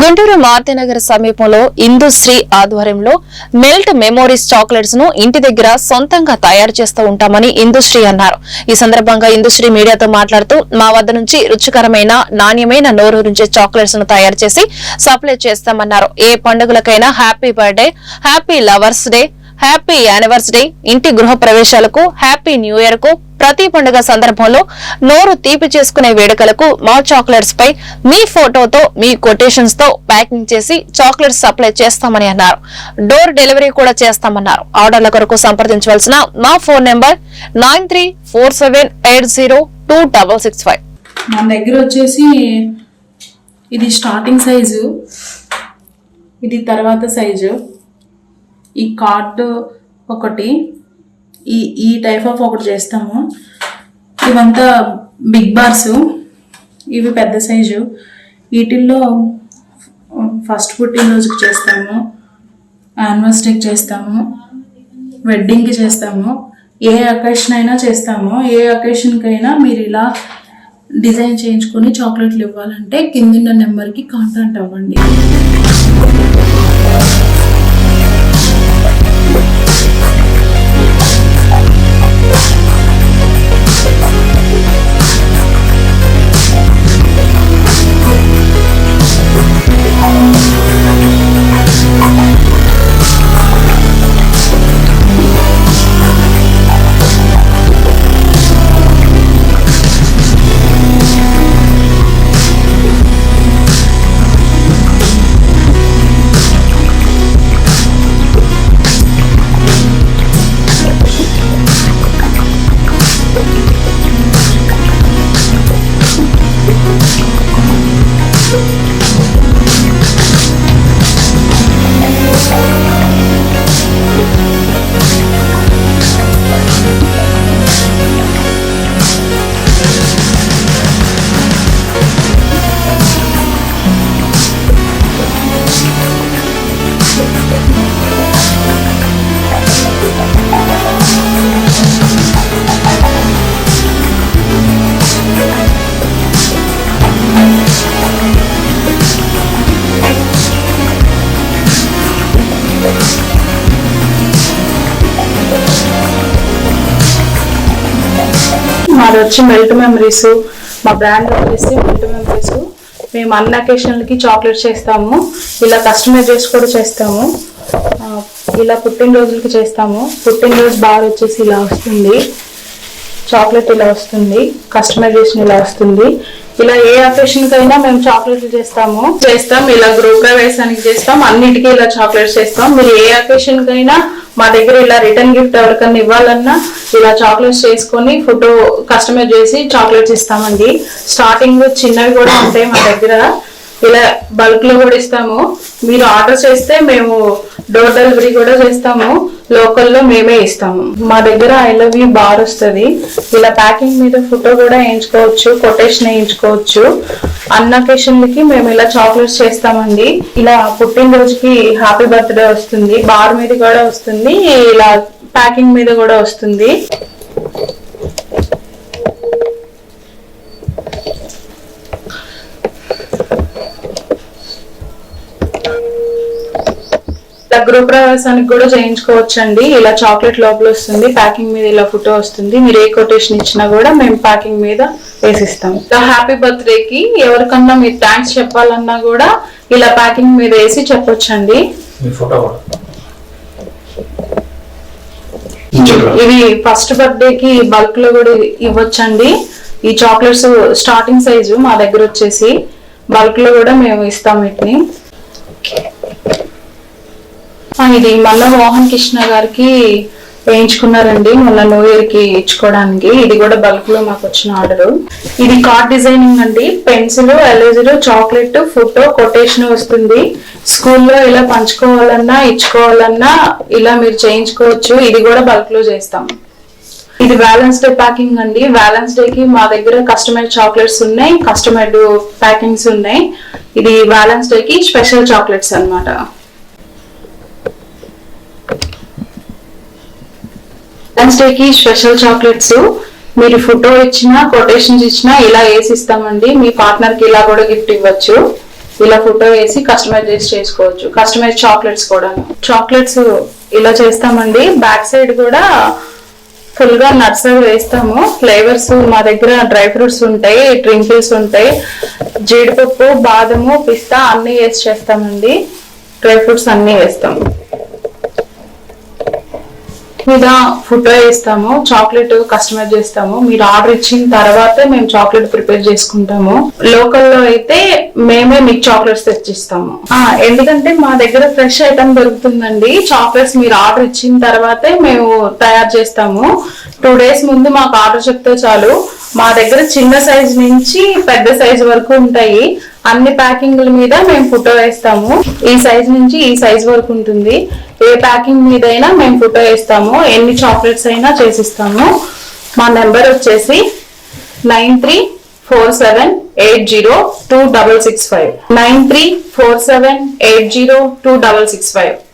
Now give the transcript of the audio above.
గుంటూరు మారుతినగర్ సమీపంలో ఇందుశ్రీ ఆధ్వర్యంలో melt memories చాక్లెట్స్ను ఇంటి దగ్గర సొంతంగా తయారు చేస్తూ ఉంటామని ఇందుశ్రీ అన్నారు. ఈ సందర్భంగా ఇందుశ్రీ మీడియాతో మాట్లాడుతూ మా వద్ద నుంచి రుచికరమైన నాణ్యమైన నోరూరించే చాక్లెట్స్ను తయారు చేసి సప్లై చేస్తామన్నారు. ఏ పండుగలకైనా happy birthday happy lovers day happy anniversary ఇంటి గృహ ప్రవేశాలకు హ్యాపీ న్యూ ఇయర్కు ప్రతి పండుగ సందర్భంలో నోరు తీపి చేసుకునే వేడుకలకు మా చాక్లెట్స్ పై మీ ఫోటోతో మీ కొటేషన్స్తో ప్యాకింగ్ చేసి చాక్లెట్స్ సప్లై చేస్తామని అన్నారు. డోర్ డెలివరీ కూడా చేస్తామన్నారు. ఆర్డర్ల కొరకు సంప్రదించవలసిన మా phone number nine three four seven eight zero two double six five. మన దగ్గర వచ్చేసి ఇది స్టార్టింగ్ సైజు. ఇది తర్వాత సైజు. ఈ కార్డు ఒకటి. ఈ ఈ టైప్ ఆఫ్ ఒకటి చేస్తాము. ఇవంతా బిగ్ బార్స్ ఇవి పెద్ద సైజు వీటిల్లో ఫస్ట్ పుట్టినరోజుకి చేస్తాము. యానివర్సరీకి చేస్తాము. వెడ్డింగ్కి చేస్తాము. ఏ అకేషన్ అయినా చేస్తాము. ఏ అకేషన్కి అయినా మీరు ఇలా డిజైన్ చేయించుకొని చాక్లెట్లు ఇవ్వాలంటే కింద నెంబర్కి కాంటాక్ట్ అవ్వండి. మాది వచ్చి మెల్ట్ మెమరీస్ మా బ్రాండ్ వచ్చేసి మెల్ట్ మెమరీస్. మేము అన్ని అకేషన్లకి చాక్లెట్ చేస్తాము ఇలా కస్టమైజ్ చేసి కూడా చేస్తాము. ఇలా పుట్టినరోజులకి చేస్తాము. పుట్టినరోజు బార్ వచ్చేసి ఇలా వస్తుంది. చాక్లెట్ ఇలా వస్తుంది కస్టమైజేషన్ ఇలా వస్తుంది. ఇలా ఏ అకేషన్ కైనా మేము చాక్లెట్లు చేస్తాము. చేస్తాం ఇలా గ్రూప్ ప్రవేశానికి చేస్తాం అన్నిటికీ ఇలా చాక్లెట్స్ చేస్తాం. మీరు ఏ అకేషన్ కైనా మా దగ్గర ఇలా రిటర్న్ గిఫ్ట్ ఎవరికైనా ఇవ్వాలన్నా ఇలా చాక్లెట్స్ చేసుకొని ఫోటో కస్టమైజ్ చేసి చాక్లెట్స్ ఇస్తామండి. స్టార్టింగ్ చిన్నవి కూడా ఉంటాయి మా దగ్గర. ఇలా బల్క్లో కూడా ఇస్తాము. మీరు ఆర్డర్ చేస్తే మేము డోర్ డెలివరీ కూడా చేస్తాము. లోకల్లో మేమే ఇస్తాము. మా దగ్గర ఐ లవ్ యూ బార్ వస్తుంది. ఇలా ప్యాకింగ్ మీద ఫోటో కూడా వేయించుకోవచ్చు కొటేషన్ వేయించుకోవచ్చు. అన్న కి మేము ఇలా చాక్లెట్స్ చేస్తామండి. ఇలా పుట్టినరోజుకి హ్యాపీ బర్త్డే వస్తుంది. బార్ మీద కూడా వస్తుంది. ఇలా ప్యాకింగ్ మీద కూడా వస్తుంది. ఇలా గృహప్రవేశానికి కూడా చేయించుకోవచ్చండి. ఇలా చాక్లెట్ లోపల వస్తుంది ప్యాకింగ్ మీద ఇలా ఫోటో వస్తుంది. మీరు ఏ కొటేషన్ ఇచ్చినా కూడా మేము ప్యాకింగ్ మీద వేసిస్తాం. ఇలా హ్యాపీ బర్త్డే కి ఎవరికన్నా మీరు థ్యాంక్స్ చెప్పాలన్నా కూడా ఇలా ప్యాకింగ్ మీద వేసి చెప్పొచ్చండి. మీ ఫోటో కూడా. చెప్పరా ఇవి ఫస్ట్ బర్త్డే కి బల్క్లో కూడా ఇవ్వచ్చండి. ఈ చాక్లెట్స్ స్టార్టింగ్ సైజు మా దగ్గర వచ్చేసి బల్క్లో కూడా మేము ఇస్తాం వీటిని. ఇది మళ్ళా మోహన్ కృష్ణ గారికి వేయించుకున్నారండి మళ్ళీ న్యూ ఇయర్కి ఇచ్చుకోవడానికి. ఇది కూడా బల్క్లో మాకు వచ్చిన ఆర్డర్. ఇది కార్డ్ డిజైనింగ్ అండి. Pencil eraser chocolate photo quotation వస్తుంది. స్కూల్లో ఇలా పంచుకోవాలన్నా ఇచ్చుకోవాలన్నా ఇలా మీరు చేయించుకోవచ్చు. ఇది కూడా బల్క్లో చేస్తాం. ఇది వ్యాలెన్స్ డే ప్యాకింగ్ అండి. వ్యాలెన్స్ డే కి మా దగ్గర కస్టమైడ్ చాక్లెట్స్ ఉన్నాయి కస్టమైడ్ ప్యాకింగ్స్ ఉన్నాయి. ఇది వ్యాలెన్స్ డే కి స్పెషల్ చాక్లెట్స్ అన్నమాట. వ్యాలెన్స్కి స్పెషల్ చాక్లెట్స్ మీరు ఫోటో ఇచ్చినా కొటేషన్స్ ఇచ్చినా ఇలా వేసి ఇస్తామండి. మీ పార్ట్నర్కి ఇలా కూడా గిఫ్ట్ ఇవ్వచ్చు. ఇలా ఫోటో వేసి కస్టమైజ్ చేసుకోవచ్చు. కస్టమైజ్ చాక్లెట్స్ కూడా. చాక్లెట్స్ ఇలా చేస్తామండి. బ్యాక్ సైడ్ కూడా ఫుల్గా నట్స్ అవి వేస్తాము. ఫ్లేవర్స్ మా దగ్గర డ్రై ఫ్రూట్స్ ఉంటాయి ట్రింకిల్స్ ఉంటాయి. జీడిపప్పు బాదము పిస్తా అన్ని వేసి చేస్తామండి. డ్రై ఫ్రూట్స్ అన్ని వేస్తాము. మీద ఫోటో వేస్తాము చాక్లెట్ కస్టమైజ్ చేస్తాము. మీరు ఆర్డర్ ఇచ్చిన తర్వాత మేము చాక్లెట్ ప్రిపేర్ చేసుకుంటాము. లోకల్లో అయితే మేమే మీకు చాక్లెట్స్ తెచ్చిస్తాము. ఎందుకంటే మా దగ్గర ఫ్రెష్ ఐటమ్ దొరుకుతుందండి. చాక్లెట్స్ మీరు ఆర్డర్ ఇచ్చిన తర్వాతే మేము తయారు చేస్తాము. టూ డేస్ ముందు మాకు ఆర్డర్ చెప్తే చాలు. మా దగ్గర చిన్న సైజ్ నుంచి పెద్ద సైజ్ వరకు ఉంటాయి. అన్ని ప్యాకింగ్ల మీద మేము ఫోటో వేస్తాము. ఈ సైజ్ నుంచి ఈ సైజ్ వరకు ఉంటుంది. ఏ ప్యాకింగ్ మీద అయినా మేము ఫోటో వేస్తాము. ఎన్ని చాక్లెట్స్ అయినా చేసిస్తాము. మా నెంబర్ వచ్చేసి nine three four seven eight zero two double six five. Nine three four seven eight zero two double six five.